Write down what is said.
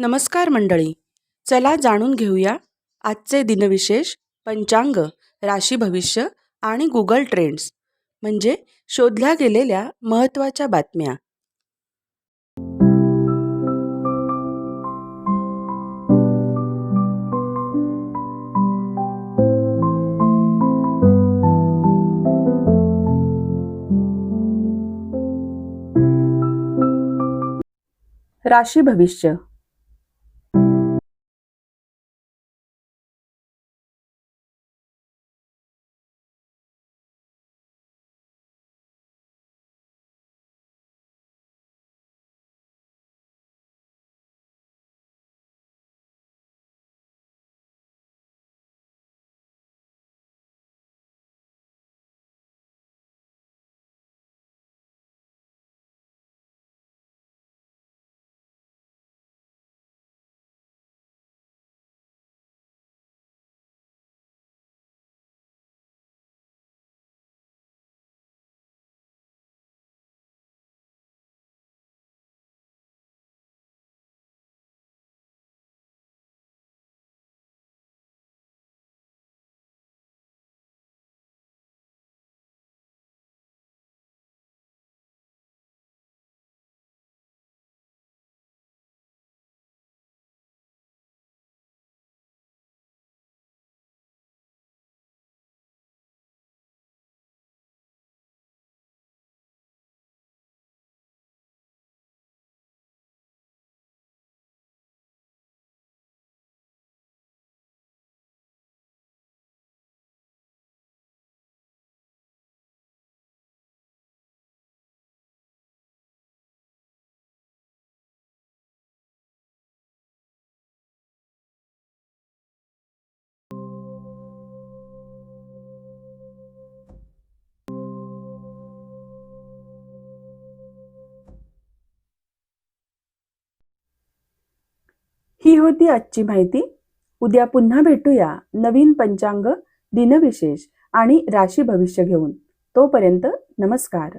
नमस्कार मंडळी. चला जाणून घेऊया आजचे दिनविशेष पंचांग राशी भविष्य आणि गुगल ट्रेंड्स म्हणजे शोधल्या गेलेल्या महत्त्वाच्या बातम्या. राशी भविष्य होती आजची माहिती. उद्या पुन्हा भेटूया नवीन पंचांग दिनविशेष आणि राशी भविष्य घेऊन. तोपर्यंत नमस्कार.